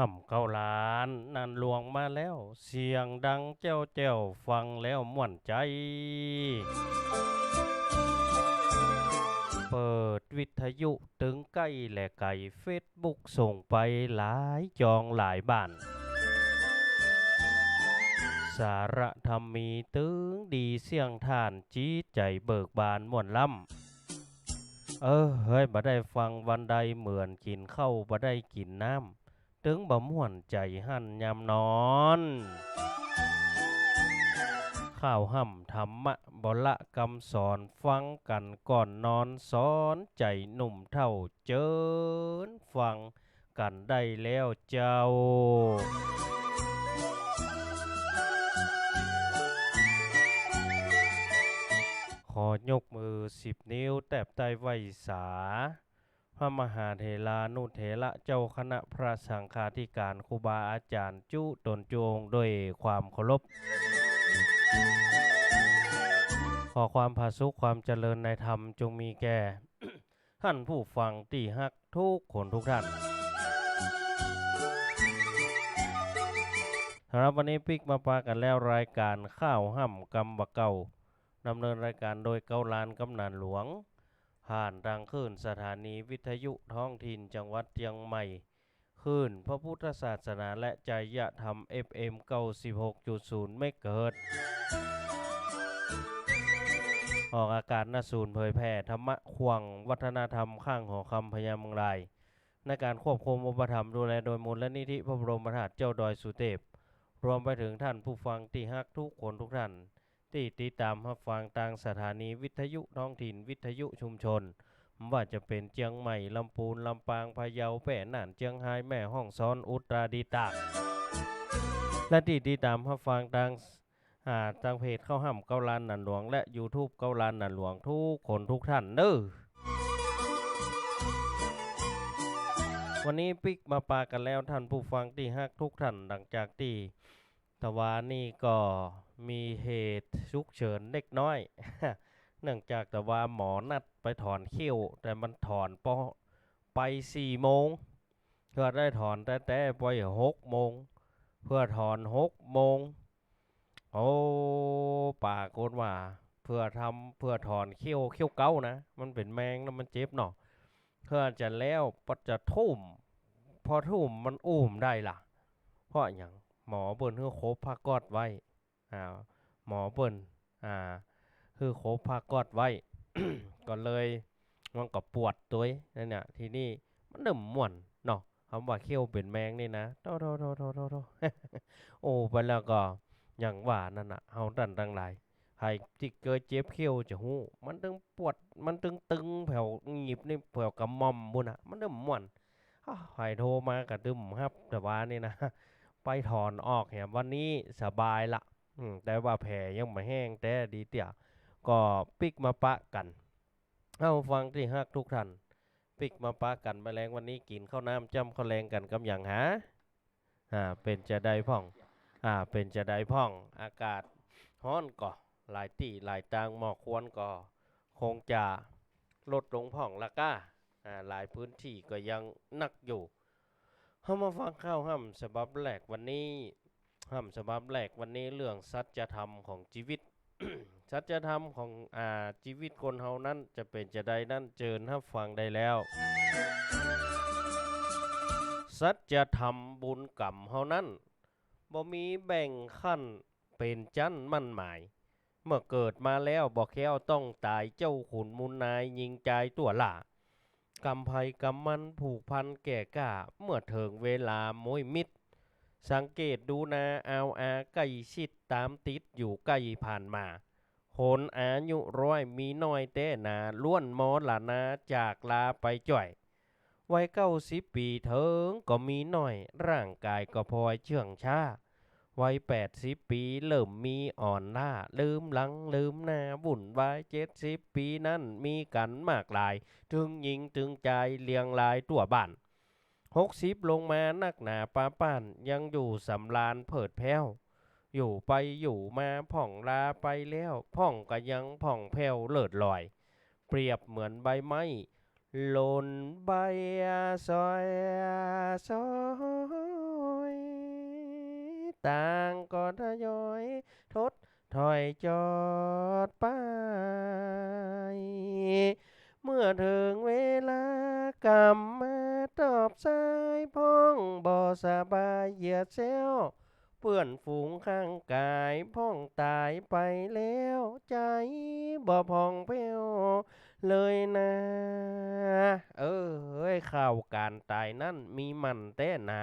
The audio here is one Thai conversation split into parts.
ห่ำเก้าล้านนันหลวงมาแล้ว เสียงดังเจ้าเจ้าฟังแล้วม่วนใจ เปิดวิทยุถึงใกล้และไก่เฟซบุ๊กส่งไปหลายจองหลายบ้าน สารธรรมมีตึงดีเสียงท่านจีใจเบิกบานม่วนล่ำเออเฮ้ยบ่ได้ฟังวันใดเหมือนกินเข้าบ่ได้กินน้ำ ถึงบ่ม่วนใจหั่นยามนอน ข้าวห่ำธรรมะบละกำสอนฟังกันก่อนนอนสอนใจหนุ่มเท่าเจินฟังกันได้แล้วเจ้าขอยกมือสิบนิ้วแตบใต้ไวสา ระมหาเถรานุเถระเจ้าคณะพระสังฆาธิการครูบาอาจารย์จุตนจงด้วยความเคารพ ขอความผาสุขความเจริญในธรรมจงมีแก่ ท่านผู้ฟังที่ฮักทุกคนทุกท่านสำหรับวันนี้ปิกมาปากันแล้วรายการข้าวห่ำกำบะเก่าดำเนินรายการโดยเกาลานกำนันหลวง ผ่านทางคลื่นสถานีวิทยุท้องถิ่นจังหวัดเชียงใหม่คลื่นพระพุทธศาสนาและจริยธรรม FM 96.0เมกะเฮิรตซ์ออกอากาศณศูนย์เผยแผ่ธรรมะขวังวัฒนธรรมข้างหอคำพญามังราย ในการควบคุมอุปถัมภ์ดูแลโดยมูลและนิธิพระบรมธาตุเจ้าดอยสุเทพรวมไปถึงท่านผู้ฟังที่ฮักทุกคนทุกท่าน ที่ติดตามรับฟังทางสถานีวิทยุท้องถิ่นวิทยุชุมชน ว่าจะเป็นเจียงใหม่ลำพูนลำปางพะเยาแป่น่านเจียงไฮ้แม่ห้องซ้อนอุตรดิตถ์และที่ติดตามรับฟังทางอ่าทางเพจเข้าห้ำเกาลานนันหลวง และ YouTube เกาลานนันหลวงทุกคนทุกท่านเด้อวันนี้ปิกมาปากันแล้วท่านผู้ฟังที่ฮักทุกท่านหลังจากที่ ตะวานี่ก็มีเหตุฉุกเฉินเล็กน้อย เนื่องจากแต่ว่าหมอนัดไปถอนคิ้ว แต่มันถอนปอไปสี่โมงเพื่อได้ถอนแต่แต่ไปหกโมงเพื่อถอนหกโมงโอ้ปากฏว่าเพื่อทำเพื่อถอนเขี้ยวเขี้ยวเก้านะ มันเป็นแมงแล้วมันเจ็บเนาะเพื่อจะแล้วปัจจะทุ่ม พอทุ่มมันอุ้มได้ล่ะ เพราะอย่าง หมอเปิ้นคือโคบผ้ากอดไว้อ่าหมอเปิ้นอ่าคือโคบผ้ากอดไว้ก็เลยมันก็ปวดตัวนั่นเนี่ยทีนี้มันเริ่มม่วนเนาะคำว่าเขี้ยวเป็นแมงนี่นะโตโตโตโตโตโตโอ้ไปแล้วก็อย่างว่านั่นน่ะเฮาดันทั้งหลายใครที่เกิดเจ็บเขี้ยวจะฮู้มันตึงปวดมันตึงตึงแผ่วหยิบนี่แผ่วกำมอมบุ่นน่ะมันเริ่มม่วนอ้าวใครโทรมากระดึมครับแต่ว่านี่นะ ไปถอนออกแหมวันนี้สบายละแต่ว่าแผลยังไม่แห้งแต่ดีเตี่ยก็ปิกมาปะกันเอาฟังที่ฮักทุกท่านปิกมาปะกันแมลงวันนี้กินข้าวน้ำจ้ำข้าวแรงกันกำอย่างหาอ่าเป็นจะได้พ่องอ่าเป็นจะได้พ่องอากาศร้อนก็หลายตีหลายตางหมอกควนก็คงจะลดลงพ่องละก้าอ่าหลายพื้นที่ก็ยังนักอยู่ เฮามาฟังข้าวห้ำฉบับแรกวันนี้ห้ำฉบับแรกวันนี้เรื่องสัจธรรมของชีวิต สัจธรรมของอ่าชีวิตคนเฮานั้นจะเป็นจะได้นั้นเจิญรับฟังได้แล้ว สัจธรรมบุญกรรมเฮานั้นบ่มีแบ่งขั้นเป็นจั้นมั่นหมาย เมื่อเกิดมาแล้วบ่แค้วต้องตายเจ้าขุนมุนนายยิงใจตัวล่า กำไพกำมันผูกพันแก่กาเมื่อถึงเวลามวยมิดสังเกตดูนาเอาอาใกล้ชิดตามติดอยู่ใกล้ผ่านมาโหนอายุร้อยมีน้อยแต่นาล้วนมอละนาจากลาไปจ่อยวัยเก้าสิบปีเถิงก็มีหน่อย ร่างกายก็พลอยเชื่องช้า วัยแปดสิบปีเริ่มมีอ่อนล้าลืมหลังลืมหน้าวุ่นวายเจ็ดสิบปีนั้นมีกันมากลาย ถึงหญิงถึงใจเลียงลายตัวบ้านหกสิบลงมานักหนาป้าป้านยังอยู่สำลานเผิดแพ้ว อยู่ไปอยู่มาผ่องลาไปแล้วผ่องก็ยังผ่องแผ้วเลิศลอย เปรียบเหมือนใบไม้หล่นใบซอยซอย ต่างก็ทยอยทดถอยจอดไป เมื่อถึงเวลากำมาตอบสายพ้องบ่สบายเหยียดเซลเปื่อนฝูงข้างกายพ้องตายไปแล้วใจบ่พองเพวเลยนะ เออเฮ้ยข่าวการตายนั่นมีมันแต่นา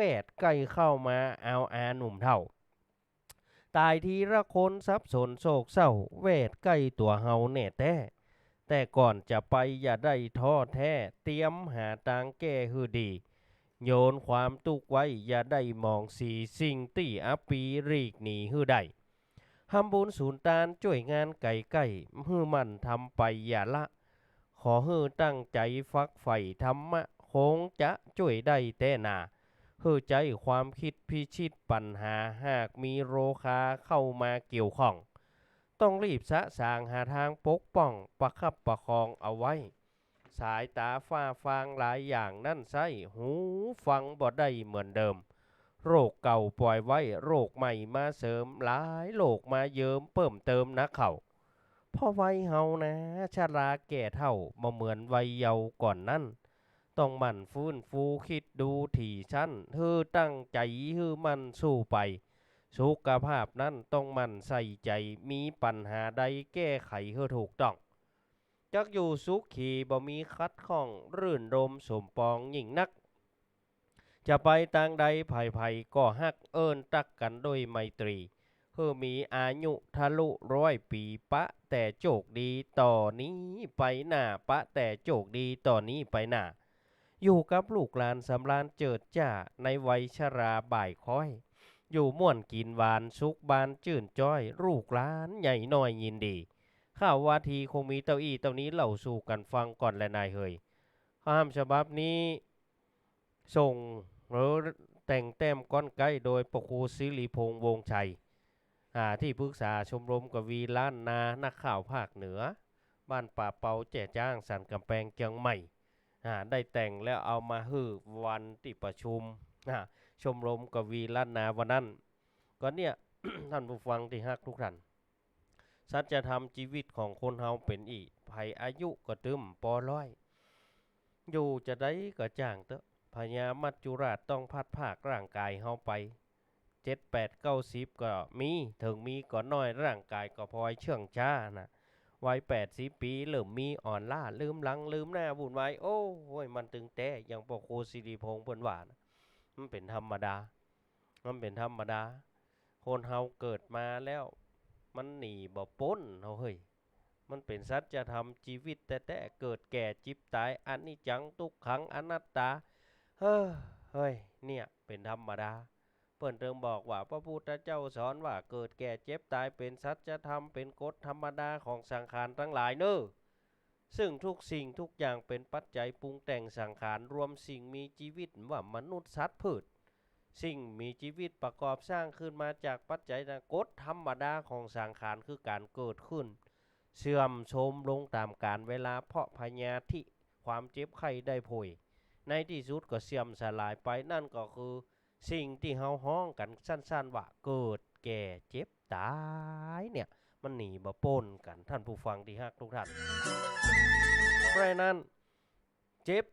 แวดใกล้เข้ามาเอาอาหนุ่มเท่า ตายทีละคนสับสนโศกเศร้า เวทใกล้ตัวเฮาแน่แต่แต่ก่อนจะไปอย่าได้ท้อแท้ เตรียมหาทางแก้ฮือดี โยนความตุกไว้อย่าได้มองสีสิ่งที่อปีรีกหนีฮือได้ทำบุญศูนย์ตานช่วยงานไก่ไก่ฮือมันทำไปอย่าละ ขอฮือตั้งใจฟักใฝ่ธรรมะคงจะช่วยได้แต่นา ฮือใจความคิดพิชิตปัญหาหากมีโรคาเข้ามาเกี่ยวข้อง ต้องรีบสะสางหาทางปกป้องประคับประคองเอาไว้ สายตาฝ้าฟางหลายอย่างนั่นไส้หูฟังบ่ได้เหมือนเดิม โรคเก่าปล่อยไว้ โรคใหม่มาเสริมหลายโรคมาเยิมเพิ่มเติมนะเขาพ่อไว้เฮานะชราแก่เท่ามาเหมือนวัยเยาว์ก่อนนั่นต้องหมั่นฟื้นฟูคิด ดูถี่ชั้นฮือตั้งใจฮือมันสู้ไป สุขภาพนั้นต้องมันใส่ใจมีปัญหาใดแก้ไขให้ถูกต้องจักอยู่สุขีบ่มีคัดข้องรื่นรมสมปองยิ่งนัก จะไปทางใดไผ่ไผ่ก็ฮักเอินตักกันโดยไมตรีเพื่อมีอายุทะลุร้อยปีปะแต่โจกดีต่อนี้ไปหน้าปะแต่โจกดีต่อนี้ไปหน้า อยู่กับลูกหลานสำรานเจิดจ้าในวัยชราบ่ายค้อย อยู่ม่วนกินหวานสุกบานจื่นจ้อย ลูกหลานใหญ่น้อยยินดี ข้าววาทีคงมีเต้าอี้เต้านี้เล่าสู่กันฟังก่อนและนายเฮยข้ามฉบับนี้ส่งหรือแต่งแต้มก้อนไก่โดยปกครูศิริพงษ์วงชัยที่ปรึกษาชมรมกวีล้านนานักข่าวภาคเหนือ บ้านป่าเปาแจ่จ้างสันกำแพงเจียงใหม่ ได้แต่งแล้วเอามาฮือวันที่ประชุมชมรมกวีล้านนาวันนั้นก็เนี่ยท่านผู้ฟังที่ฮักทุกท่านสัจธรรมชีวิตของคนเฮาเป็นอีภัยอายุก็ตึมปอร้อย อยู่จะได้ก็จ้างเตอะพญามัจจุราชต้องพัดภาคร่างกายเฮาไปเจ็ดแปดเก้าสิบก็มี ถึงมีก็น้อยร่างกายก็พลอยเชื่องช้านะ วัยแปดสิบปีเริ่มมีอ่อนล้าลืมหลังลืมหน้าบุญไว้โอ้โยมันตึงแต่อย่างปกโคสิริพงษ์เพิ่นว่านะมันเป็นธรรมดา มันเป็นธรรมดา คนเฮาเกิดมาแล้ว มันหนีบ่พ้นเฮาเฮ้ยมันเป็นสัจธรรมชีวิตแต่แต่เกิดแก่จิบตายอันนี้จังทุกขังอนัตตาเฮ้อเฮ้ยเนี่ยเป็นธรรมดา เปิ้นเติมบอกว่าพระพุทธเจ้าสอนว่าเกิดแก่เจ็บตายเป็นสัจธรรมเป็นกฎธรรมดาของสังขารทั้งหลายเนอ้อซึ่งทุกสิ่งทุกอย่างเป็นปัจจัยปรุงแต่งสังขารรวมสิ่งมีชีวิตว่ามนุษย์สัตว์พืช สิ่งมีชีวิตประกอบสร้างขึ้นมาจากปัจจัยนะกฎธรรมดาของสังขารคือการเกิดขึ้น เสื่อมโทรมลงตามกาลเวลาเพราะพยาธิความเจ็บไข้ได้ป่วยในที่สุดก็เสื่อมสลายไปนั่นก็คือ สิ่งที่เฮาฮ้องกันสั้นๆว่าเกิดแก่เจ็บตายเนี่ยมันหนีบ่พ้นกันท่านผู้ฟังที่ฮักทุกท่านเพราะนั้นเจ็บ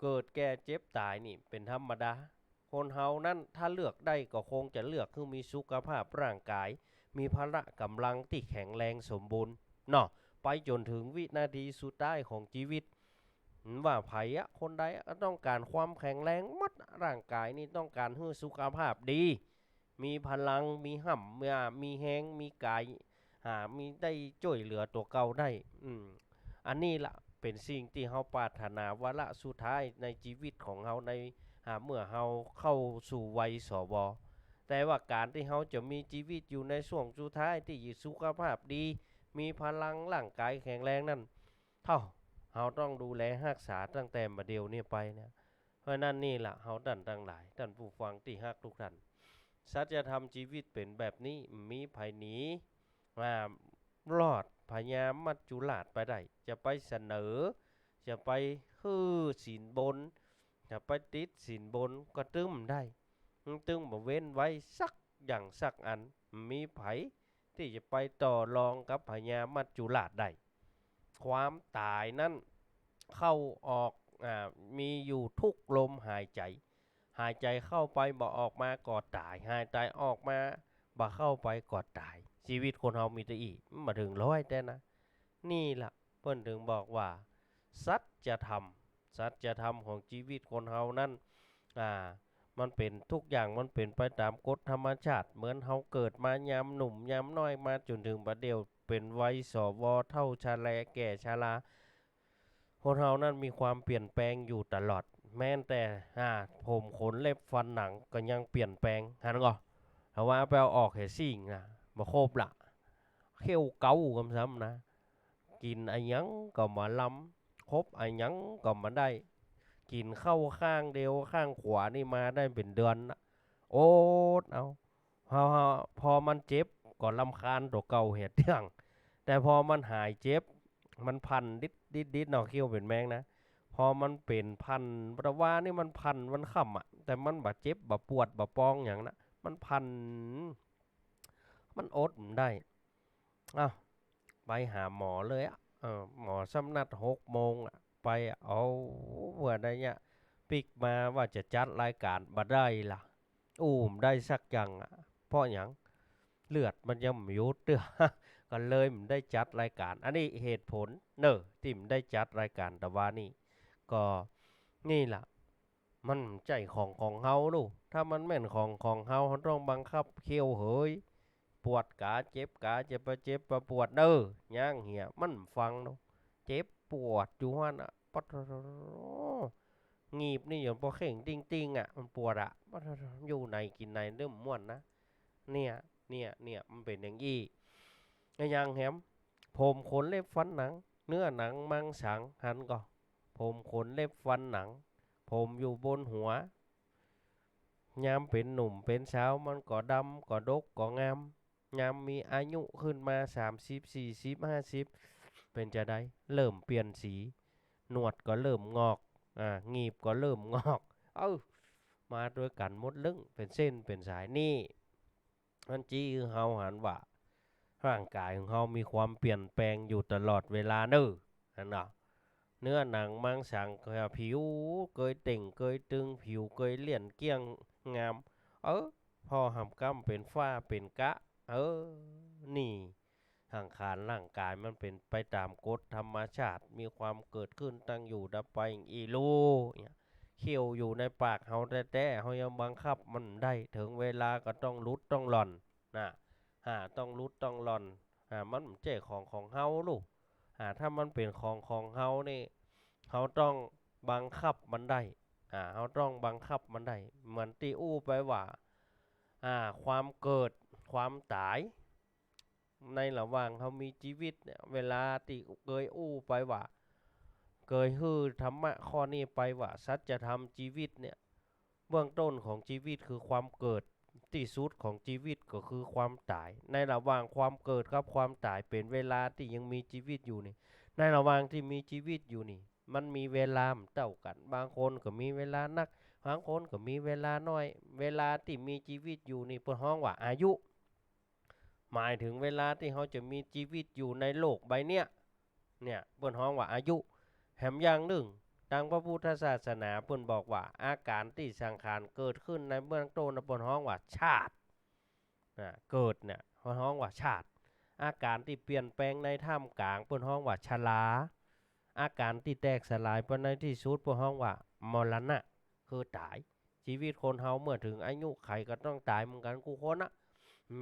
เกิดแก่เจ็บตายนี่เป็นธรรมดา คนเฮานั้นถ้าเลือกได้ก็คงจะเลือกคือมีสุขภาพร่างกาย มีพละกำลังที่แข็งแรงสมบูรณ์เนาะไปจนถึงวินาทีสุดท้ายของชีวิต ว่าไผอะคนใดอะต้องการความแข็งแรงมัดร่างกายนี่ต้องการให้สุขภาพดี มีพลังมีห่ำมีมีแหงมีกายหามีได้ช่วยเหลือตัวเก่าได้ อืมอันนี้ละเป็นสิ่งที่เฮาปรารถนาวาระสุดท้ายในชีวิตของเฮาในหาเมื่อเฮาเข้าสู่วัยสวแต่ว่าการที่เฮาจะมีชีวิตอยู่ในช่วงสุดท้ายที่สุขภาพดี มีพลังร่างกายแข็งแรงนั่นเท่า เฮาต้องดูแลรักษาตั้งแต่บัดเดียวนี้ไปเนี่ยเพราะนั่นนี่แหละเฮาดันทั้งหลายท่านผู้ฟังที่ฮักทุกท่านสัจธรรมชีวิตเป็นแบบนี้มีไผหนีมารอดพญามัจจุราชไปได้จะไปเสนอ จะไปฮือสินบน จะไปติดสินบนก็ตึมได้ตึงบ่เว้นไว้สักอย่างสักอันมีไผที่จะไปต่อรองกับพญามัจจุราชได้ ความตายนั้นเข้าออกอมีอยู่ทุกลมหายใจ หายใจเข้าไปบ่ออกมาก็ตาย หายใจออกมาบ่เข้าไปก็ตาย ชีวิตคนเฮามีแต่อีมันมาถึงร้อยแต่นะ นี่ล่ะเพิ่นถึงบอกว่า สัจธรรมสัจธรรมของชีวิตคนเฮานั้นอ่ามันเป็นทุกอย่างมันเป็นไปตามกฎธรรมชาติ เหมือนเฮาเกิดมายามหนุ่มยามน้อยมาจนถึงบัดเดียว เป็นวัยสวเท่าชาแลแก่ชราคนเฮานั้นมีความเปลี่ยนแปลงอยู่ตลอด แม้แต่อ่าผมขนเล็บฟันหนังก็ยังเปลี่ยนแปลงหันก็ถ้าว่าไปเอาออกเห็สิ่งนะบ่ครบละเขี้ยวเกากํซ้ำนะ กินอะหยังก็มาลำครบอะหยังก็มาได้ กินเข้าข้างเดียวข้างขวานี่มาได้เป็นเดือนนะโอ๊ตเอาพอพอมันเจ็บ ก็ลำคาญตัวเก่าเหตุเรื่อง แต่พอมันหายเจ็บ มันพันดิดดิดดิดนาะเขี้ยวเป็นแมงนะ พอมันเป็นพันประว่านี่มันพันมันค่ำอะ แต่มันบาดเจ็บบาปวดบาปองอย่างนะมันพัน มันอดมันได้อ้าวไปหาหมอเลยอะเออหมอสำนัดหกโมงอะไปเอาเมื่อใดเนี่ยปิกมาว่าจะจัดรายการบ่ได้ล่ะอู้มได้สักอย่างอะเพราะอย่าง เลือดมันยังม่หยุดเด้อก็เลยมได้จัดรายการ อันนี้เหตุผลเนอะที่มได้จัดรายการแต่ว่านี่ ก็นี่ล่ะ มันใจของของเฮาดูกถ้ามันแม่นของของเฮาต้องบังคับเคี้ยวเฮยปวดกาเจ็บกาเจ็บปะเจ็บปะปวดเด้อย่างเหียมันฟังดูเจ็บปวดอยู่หั่นน่ะปัดงีบนี่อย่างพอเข่งติงติงอะ มันปวดอะปัดอยู่ในกินในเริ่มม่วนนะเนี่ย เนี่ยเนี่ยมันเป็นอย่างงี้ไอ้ยังแหมผมขนเล็บฟันหนัง เนื้อหนังมังสังหันก็ผมขนเล็บฟันหนัง ผมอยู่บนหัวยามเป็นหนุ่มเป็นสาวมันก็ดำก็ดกก็งามยามมีอายุขึ้นมาสามสิบสี่สิบห้าสิบเป็นจะได้เริ่มเปลี่ยนสี หนวดก็เริ่มงอกอ่างีบก็เริ่มงอก เอ้ามาด้วยกันหมดลึงเป็นเส้นเป็นสายนี่ มันจี้คือเฮาหันว่าร่างกายของเฮามีความเปลี่ยนแปลงอยู่ตลอดเวลาเด้อนั่นน่ะเนื้อหนังมังสังก็ผิวเกยเต่งเกยตึงผิวเกยเลี่ยนเกี้ยงงาม เออพอหำกำเป็นฝ้าเป็นกะ เออ นี่ทางขานร่างกายมันเป็นไปตามกฎธรรมชาติ มีความเกิดขึ้นตั้งอยู่ดับไปอีลูเนี่ย เขี้ยวอยู่ในปากเฮาแต่แต่เฮายังบังคับมันได้ถึงเวลาก็ต้องลุดต้องหล่อนนะอ่าต้องลุดต้องหล่อนอ่ามันบ่ใช่ของของเฮาลูกอ่าถ้ามันเป็นของของเฮานี่เฮาต้องบังคับมันได้อ่าเฮาต้องบังคับมันได้เหมือนที่อู้ไปว่าอ่าความเกิดความตาย ในระหว่างเฮามีชีวิตเนี่ยเวลาที่เคยอู้ไปว่า เคยฮือธรรมะข้อนี้ไปว่าสัจธรรมชีวิตเนี่ยเบื้องต้นของชีวิตคือความเกิดที่สุดของชีวิตก็คือความตาย ในระหว่างความเกิดกับความตายเป็นเวลาที่ยังมีชีวิตอยู่นี่ ในระหว่างที่มีชีวิตอยู่นี่ มันมีเวลาเท่ากัน บางคนก็มีเวลานัก บางคนก็มีเวลาน้อย เวลาที่มีชีวิตอยู่นี่เพิ่นฮ้องว่าอายุ หมายถึงเวลาที่เขาจะมีชีวิตอยู่ในโลกใบเนี้ยเนี่ยเพิ่นฮ้องว่าอายุ แถมอย่างหนึ่งทางพระพุทธศาสนาเพิ่นบอกว่า อาการที่สังขารเกิดขึ้นในเบื้องต้นน่ะเพิ่นฮ้องว่าชาติอ่าเกิดเนี่ยเพิ่นฮ้องว่าชาติ อาการที่เปลี่ยนแปลงในท่ามกลางเพิ่นฮ้องว่าชราอาการที่แตกสลายไปในที่สุดเพิ่นฮ้องว่ามรณะคือตายชีวิตคนเฮาเมื่อถึงอายุไขก็ต้องตายเหมือนกันกูคนนะ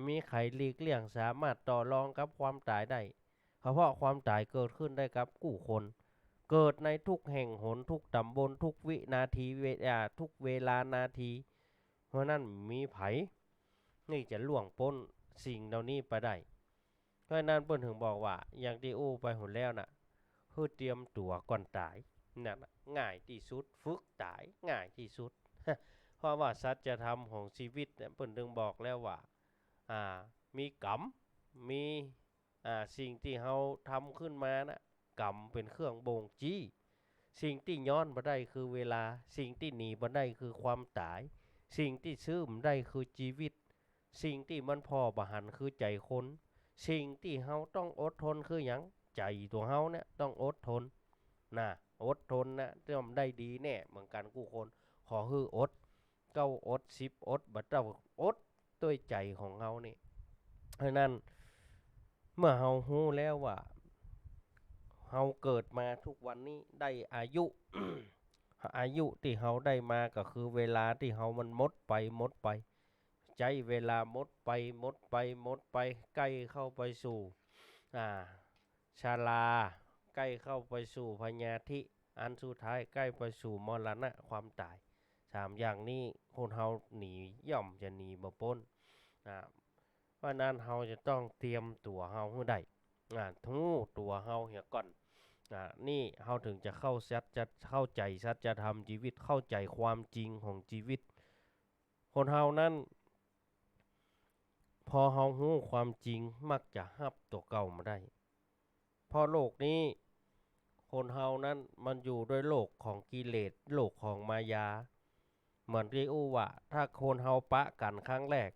มีไขหลีกเลี่ยงสามารถต่อรองกับความตายได้เพราะความตายเกิดขึ้นได้กับกู้คน เกิดในทุกแห่งหนทุกตำบลทุกวินาทีเวลาทุกเวลานาที เพราะนั้นมีไผนี่จะล่วงพ้นสิ่งเหล่านี้ไปได้เพราะนั้นเพิ่นถึงบอกว่า อย่างที่อู้ไปหุ่นแล้วน่ะคือเตรียมตัวก่อนตายนั่นน่ะง่ายที่สุดฝึกตายง่ายที่สุด เพราะว่าสัจธรรมของชีวิตเนี่ยเพิ่นถึงบอกแล้วว่าอ่ามีกรรมมีอ่าสิ่งที่เฮาทำขึ้นมาน่ะ กรรมเป็นเครื่องบ่งชี้ สิ่งที่ย้อนบ่ได้คือเวลา สิ่งที่หนีบ่ได้คือความตาย สิ่งที่ซื้อบ่ได้คือชีวิต สิ่งที่มันพอประหันคือใจคน สิ่งที่เฮาต้องอดทนคือยังใจตัวเฮาเนี่ยต้องอดทนนะอดทนนะย่อมได้ดีแน่เหมือนกันกูคนขอฮืออด เก้าอดสิบอดบัดเจ้าอดด้วยใจของเฮานี่เพราะนั้นเมื่อเฮาฮู้แล้วว่า เฮาเกิดมาทุกวันนี้ได้อายุ อายุที่เฮาได้มาก็คือเวลาที่เฮามันหมดไปหมดไป ใจเวลาหมดไปหมดไปหมดไป ใกล้เข้าไปสู่อ่าชาลา ใกล้เข้าไปสู่พญาธิอันสุดท้ายใกล้ไปสู่มรณะความตายสามอย่างนี้คนเฮาหนีย่อมจะหนีบ่พ้นอ่าเพรานั้นเฮาจะต้องเตรียมตัวเฮาให้ได้อ่าทู้ตัวเฮาเหียก่อน อ่านี่เฮาถึงจะเข้าสัจจะเข้าใจสัจธรรมชีวิตเข้าใจความจริงของชีวิต คนเฮานั้น พอเฮาฮู้ความจริงมักจะฮับตัวเก่ามาได้เพราะโลกนี้คนเฮานั้นมันอยู่ด้วยโลกของกิเลสโลกของมายา เหมือนที่อู้ว่า ถ้าคนเฮาปะกันครั้งแรก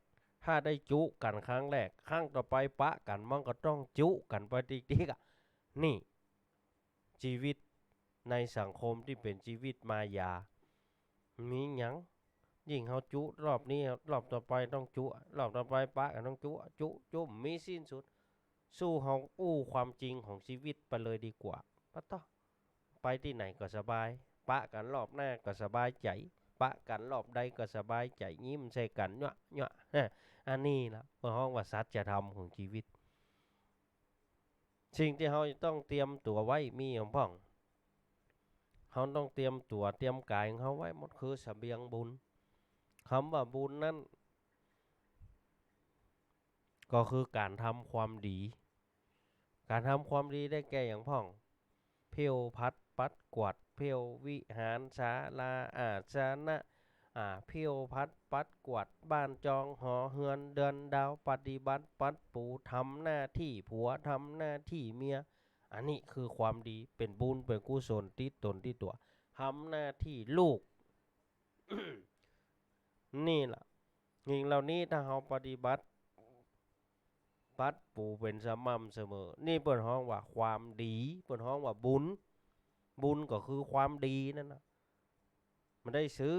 ถ้าได้จุกันครั้งแรกครั้งต่อไปปะกันมันก็ต้องจุกันไปติกๆอะนี่ ชีวิตในสังคมที่เป็นชีวิตมายา มีหยังยิ่งเฮาจุรอบนี้รอบต่อไปต้องจุรอบต่อไปปะกันต้องจุจุจุมีสิ้นสุด สู้เฮาอู้ความจริงของชีวิตไปเลยดีกว่าปะต่อไปที่ไหนก็สบาย ปะกันรอบหน้าก็สบายใจ ปะกันรอบใดก็สบายใจยิ้มใส่กันเนาะเนาะอันนี้ละเพื่อห้องว่าสัจธรรมของชีวิต สิ่งที่เฮาจะต้องเตรียมตัวไว้มีของพ่องเฮาต้องเตรียมตัวเตรียมกายของเฮาไว้หมดคือเสบียงบุญคำว่าบุญนั้นก็คือการทำความดี การทำความดีได้แก่อย่างพ่อง เพียวพัดปัดกวาดเพียววิหารศาลาอาสนะ อ่าเพียวพัดปัดกวาดบ้านจองหอเฮือนเดือนดาวปฏิบัติปัดปูทำหน้าที่ผัวทำหน้าที่เมีย อันนี้คือความดีเป็นบุญเป็นกุศลที่ตนที่ตัวทำหน้าที่ลูก นี่ล่ะสิ่งเหล่านี้ถ้าเราปฏิบัติปัดปูเป็นสม่ำเสมอ นี่เปิดห้องว่าความดีเปิดห้องว่าบุญ บุญก็คือความดีนั่นนะมันได้ซื้อ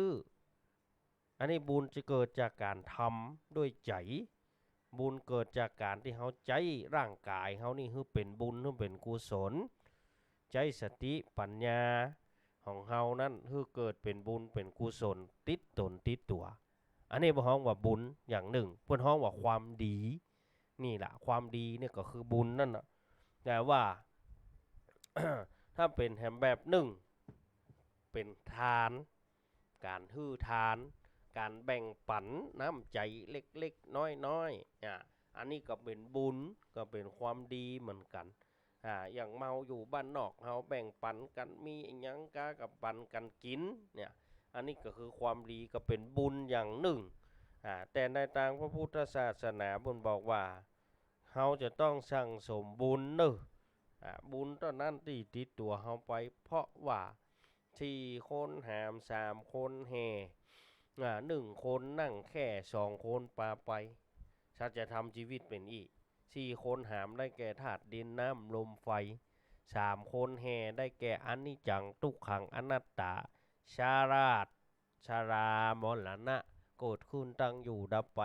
อันนี้บุญจะเกิดจากการทำด้วยใจ บุญเกิดจากการที่เขาใจร่างกายเขานี่คือเป็นบุญคือเป็นกุศล ใจสติปัญญาของเฮานั้นคือเกิดเป็นบุญเป็นกุศลติดตนติดตัว อันนี้เพิ่นฮ้องว่าบุญอย่างหนึ่งเพิ่นฮ้องว่าความดี นี่แหละความดีเนี่ยก็คือบุญนั่นนะแต่ว่าถ้าเป็นแฮมแบบหนึ่งเป็นทาน การฮื้อทาน การแบ่งปันน้ำใจเล็กๆ น้อยๆอะอันนี้ก็เป็นบุญก็เป็นความดีเหมือนกันอ่าอย่างเมาอยู่บ้านนอกเฮาแบ่งปันกันมีอิหยังกากับปันกันกินเนี่ยอันนี้ก็คือความดีก็เป็นบุญอย่างหนึ่งอ่าแต่ในทางพระพุทธศาสนาบุญบอกว่าเฮาจะต้องสั่งสมบุญเนอะอ่าบุญตอนนั้นที่ติดตัวเฮาไปเพราะว่าสี่คนหามสามคนแห่ หนึ่งคนนั่งแค่สองคนปลาไปชัดจะทำชีวิตเป็นอีสี่คนหามได้แก่ธาตุดินน้ำลมไฟสามคนแห่ได้แก่อนิจจังทุกขังอนัตตา ชาราชชารามรณะเกิดขึ้นตั้งอยู่ดับไป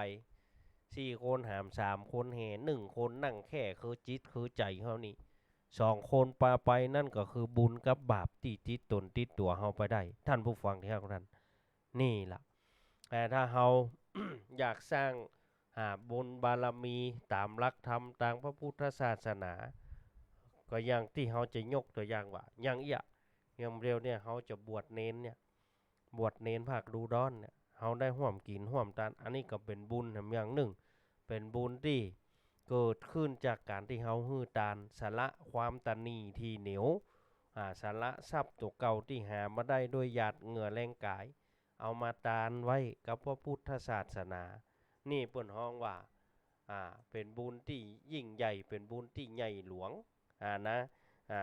สี่คนหามสามคนแห่หนึ่งคนนั่งแค่คือจิตคือใจเฮานี่สองคนปาไปนั่นก็คือบุญกับบาปที่ติดตนติดตัวเฮาไปได้ ท่านผู้ฟังที่รักท่านนี่ล่ะ แต่ถ้าเฮาอยากสร้างหาบุญบารมีตามหลักธรรมตามพระพุทธศาสนา ก็อย่างที่เฮาจะยกตัวอย่างว่าอย่างเอียยามเร็วเนี่ยเขาจะบวชเน้นเนี่ยบวชเน้นภาคดูดอนเนี่ยเขาได้ห่วมกินห่วมทานอันนี้ก็เป็นบุญอย่างหนึ่ง เป็นบุญที่เกิดขึ้นจากการที่เขาฮื้อตานสละความตนีที่เหนียวอ่าสละทรัพย์ตัวเก่าที่หามาได้ด้วยหยาดเหงื่อแรงกาย เอามาตานไว้กับพระพุทธศาสนา นี่เปิ่นห้องว่าอ่าเป็นบุญที่ยิ่งใหญ่เป็นบุญที่ใหญ่หลวงอ่านะอ่า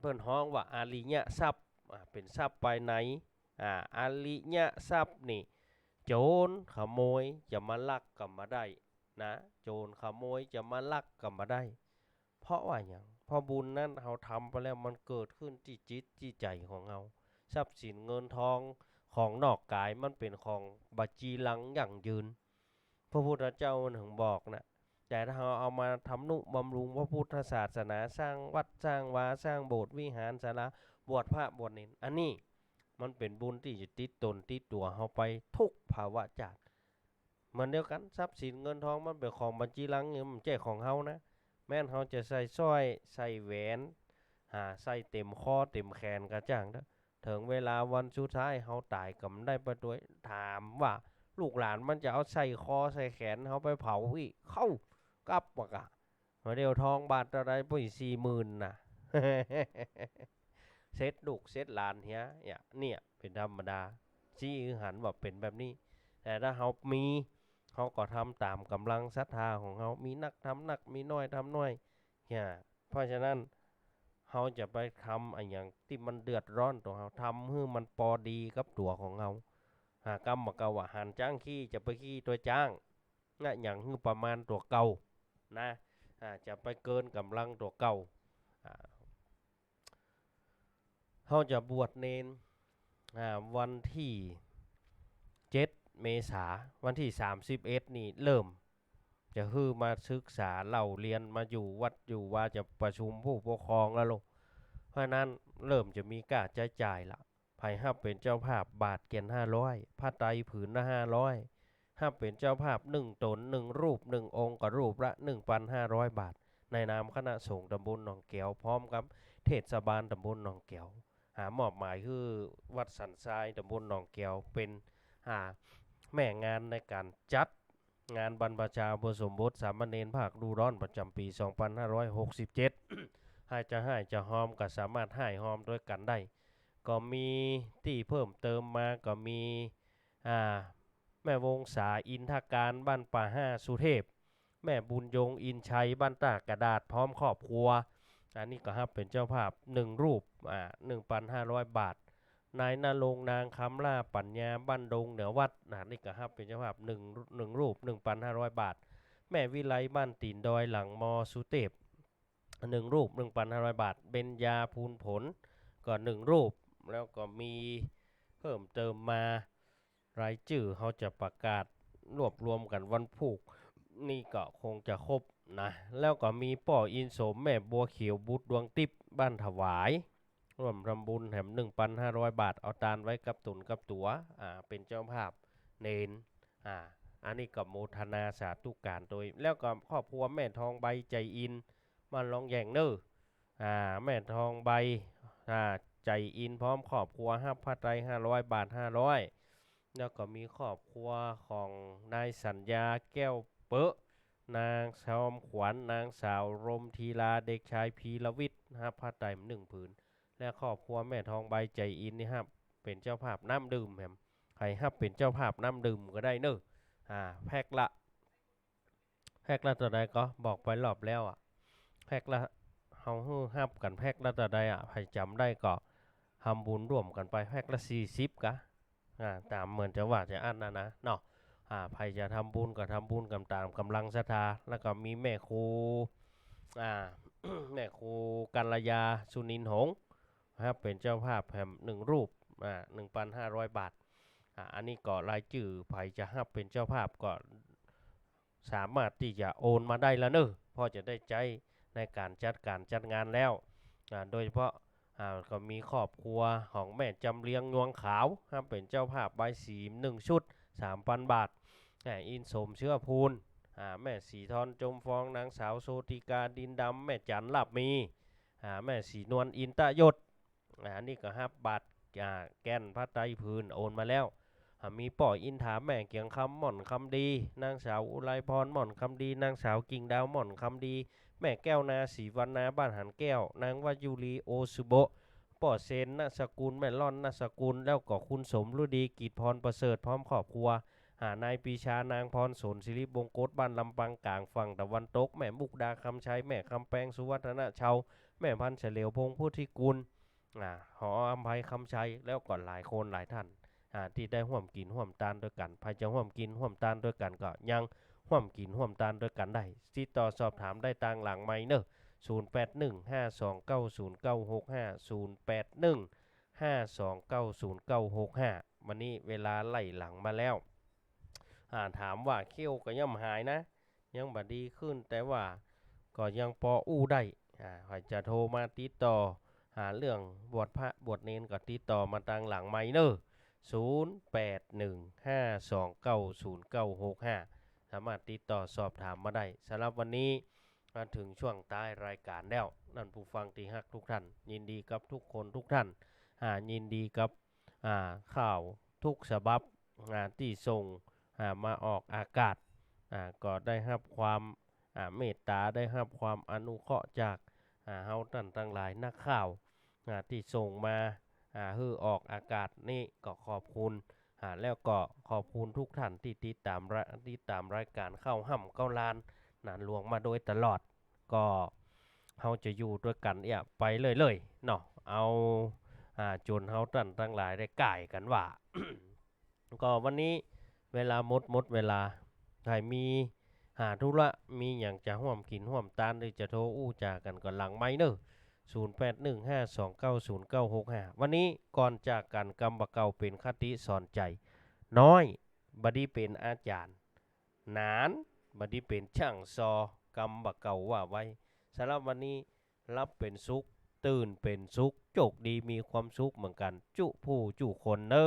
เพิ่นฮ้องว่าอาริยะทรัพย์อ่าเป็นทรัพย์ภายในอ่าอาริยะทรัพย์นี่โจรขโมยจะมาลักก็มาได้นะโจรขโมยจะมาลักก็มาได้ เพราะว่าอย่างพราะบุญนั้นเราทำไปแล้วมันเกิดขึ้นที่จิตที่ใจของเรา ทรัพย์สินเงินทองของนอกกายมันเป็นของบัจจีลังอย่างยืน พระพุทธเจ้าถึงบอกนะแต่ถ้าเราเอามาทำนุบำรุงพระพุทธศาสนาสร้างวัดสร้างวาสร้างโบสถ์วิหารศาลาบวชพระบวชเนนอันนี้มันเป็นบุญที่จะติดตนติดตัวเราไปทุกภาวะจัดมันเดียวกันทรัพย์สินเงินทองมันเป็นของบัญชีลังเนี่ยมันแจกของเฮานะ แม่นเขาจะใส่สร้อยใส่แหวนหาใส่เต็มคอเต็มแขนกระจ่างเด้อ ถึงเวลาวันสุดท้ายเขาตายก็บ่ได้ประด้วยถามว่า ลูกหลานมันจะเอาใส่คอใส่แขนเขาไปเผาอีกเข้ากับปะกะมาเดียวทองบาทอะไรปุ้ยสี่หมื่นนะเซ็ตลูกเซ็ตหลานเฮียเนี่ยเป็นธรรมดาชี้หันว่าเป็นแบบนี้ แต่ถ้าเขามีเขาก็ทำตามกำลังศรัทธาของเขามีนักทำนักมีน้อยทำน้อยเนี่ยเพราะฉะนั้น เขาจะไปทำอะไรอย่างที่มันเดือดร้อนตัวเขาทำให้มันพอดีกับตัวของเขาหากรรมมาเกาว่าหันจ้างขี้จะไปขี้ตัวจ้างนะอย่างคือประมาณตัวเก่านะจะไปเกินกำลังตัวเก่าเขาจะบวชเนนวันที่เจ็ดเมษาวันที่สามสิบเอ็ดนี่เริ่ม จะฮือมาศึกษาเล่าเรียนมาอยู่วัดอยู่ว่าจะประชุมผู้ปกครองแล้วลงเพราะนั้นเริ่มจะมีการใช้จ่ายละภายห้าเป็นเจ้าภาพบาทเกียนห้าร้อยผ้าไตรผืนละห้าร้อยห้าเป็นเจ้าภาพหนึ่งตนหนึ่งรูปหนึ่งองค์กับรูปละหนึ่งพันห้าร้อยบาท ในนามคณะสงฆ์ตำบลหนองแก้วพร้อมกับเทศบาลตำบลหนองแก้วหามอบหมายคือวัดสันทรายตำบลหนองแก้วเป็นหาแม่งานในการจัด งานบรรพชาอุสมบทสามเณรภาคดูร้อนประจำปี 2567ให้จะให้จะหอมก็สามารถให้หอมด้วยกันได้ ก็มีที่เพิ่มเติมมาก็มีอ่าแม่วงศาอินทการบ้านป่าห้าสุเทพ แม่บุญยงอินชัยบ้านตากระดาษพร้อมครอบครัว อันนี้ก็ครับเป็นเจ้าภาพหนึ่งรูปอ่าหนึ่งพันห้าร้อยบาท นายนาลงนางคำล่าปัญญาบ้านดงเหนือวัดนะนี่ก็ครับเป็นเจ้าภาพหนึ่งหนึ่งรูปหนึ่งพันห้าร้อยบาท แม่วิไลบ้านตีนดอยหลังมอสุเทพหนึ่งรูปหนึ่งพันห้าร้อยบาท เบญญาภูลผลก็หนึ่งรูป แล้วก็มีเพิ่มเติมมารายชื่อเขาจะประกาศรวบรวมกันวันพุกนี่ก็คงจะครบนะ แล้วก็มีป่ออินโสมแม่บัวเขียวบุตรดวงติบบ้านถวาย ร่วมทำบุญแถม1,500 บาท เอาตานไว้กับตุนกับตัวอ่าเป็นเจ้าภาพเนนอ่าอันนี้ก็โมทนาสาธุการโดย แล้วก็ครอบครัวแม่ทองใบใจอินมาลองแย่งเนออ่าแม่ทองใบอ่าใจอินพร้อมครอบครัวห้าพัดไรห้าร้อยบาทห้าร้อยแล้วก็มีครอบครัวของนายสัญญาแก้วเปอะนางชอมขวัญนางสาวรมทีลาเด็กชายพีรวิทย์ห้าพัดไรหนึ่งผืน และครอบครัวแม่ทองใบใจอินนี่ครับเป็นเจ้าภาพน้ำดื่มแฮมใครครับเป็นเจ้าภาพน้ำดื่มก็ได้เนอะอ่าแพ็คละแพ็คละตัวใดก็บอกไปรอบแล้วอะแพ็คละเฮาฮื้อฮับกันแพ็คละตัวใดอะใครจำได้ก็ทำบุญร่วมกันไปแพ็คละสี่สิบกะอ่าตามเหมือนจะว่าจะอันนะนะเนาะอ่าใครจะทำบุญก็ทำบุญกันตามกำลังศรัทธาแล้วก็มีแม่ครูอ่าแม่ครูกัลยาสุนินหงส์ ครับเป็นเจ้าภาพแผ่มหนึ่งรูปอ่าหนึ่งพันห้าร้อยบาทอ่าอันนี้ก็รายชื่อไผจะฮับเป็นเจ้าภาพก็สามารถที่จะโอนมาได้แล้วเนอะพอจะได้ใจในการจัดการจัดงานแล้วอ่าโดยเฉพาะอ่าก็มีครอบครัวของแม่จำเลียงนวงขาวครับเป็นเจ้าภาพใบสีหนึ่งชุดสามพันบาทแม่อินสมเชื้อพูนอ่าแม่สีทอนจมฟองนางสาวโซติกาดินดำแม่จันหลับมีอ่าแม่สีนวลอินตะยศ อ่าอันนี้ก็ฮับบาทอ่าแกนพระไตรพื้นโอนมาแล้วมีป่ออินถาแม่เกียงคำหม่อนคำดี นางสาวอุไรพรหม่อนคำดี นางสาวกิ่งดาวหม่อนคำดี แม่แก้วนาสีวันนาบ้านหันแก้ว นางวายุรีโอสุโบป่อเซนนสกุลแม่ล่อนนสกุล แล้วก็คุณสมฤดีกิจพรประเสริฐพร้อมครอบครัว หานายปีชานางพรสนศิริบงกตบ้านลำปังกลางฝั่งตะวันตก แม่มุกดาคำชัยแม่คำแปงสุวัฒนะเชาแม่พันเฉลียวพงพุทธิกุล อ่าหออภัยคำชัยแล้วก่อนหลายคนหลายท่านอ่าที่ได้ร่วมกินร่วมตานด้วยกันภายจะร่วมกินร่วมตานด้วยกันก็ยังร่วมกินร่วมตานด้วยกันได้ติดต่อสอบถามได้ทางหลังไม้เนอะ0815290965 0815290965วันนี้เวลาไล่หลังมาแล้วอ่าถามว่าเขี้ยวก็ย่ำหายนะ ยังบ่ดีขึ้นแต่ว่าก็ยังพออู้ได้อ่าใครจะโทรมาติดต่อ หาเรื่องบวชพระบวชเนนก็ติดต่อมาทางหลังไมเนอะ0815290965 สามารถติดต่อสอบถามมาได้สำหรับวันนี้มาถึงช่วงท้ายรายการแล้วนั่นผู้ฟังที่ฮักทุกท่าน ยินดีกับทุกคนทุกท่านอ่ายินดีกับข่าวทุกฉบับที่ส่งมาออกอากาศก็ได้รับความเมตตาได้รับความอนุเคราะห์จากเฮาท่านทั้งหลายนักข่าว ที่ส่งมาอ่าฮือออกอากาศนี่ก็ขอบคุณอ่าแล้วก็ขอบคุณทุกท่านที่ติดตามรติดตามรายการเข้าห่ำเข้าลานนานหลวงมาโดยตลอดก็เฮาจะอยู่ด้วยกันเนี่ยไปเลยเลยๆเนาะเอาอ่าจนเฮาตันทั้งหลายได้ก่ายกันว่าก็วันนี้เวลาหมดหมดเวลาใครมีหาธุระมีอย่างจะห่วมกินห่วมตานหรือจะโทรอู้จากันก่อนหลังไม่เนอะ 0815290965 วันนี้ก่อนจากกันกำบะเก่าเป็นคติสอนใจ น้อยบดีเป็นอาจารย์ นานบดีเป็นช่างซอกำบะเก่าว่าไว้สำหรับวันนี้รับเป็นสุข ตื่นเป็นสุขโจกดีมีความสุขเหมือนกัน จุผู้จุคนเนอ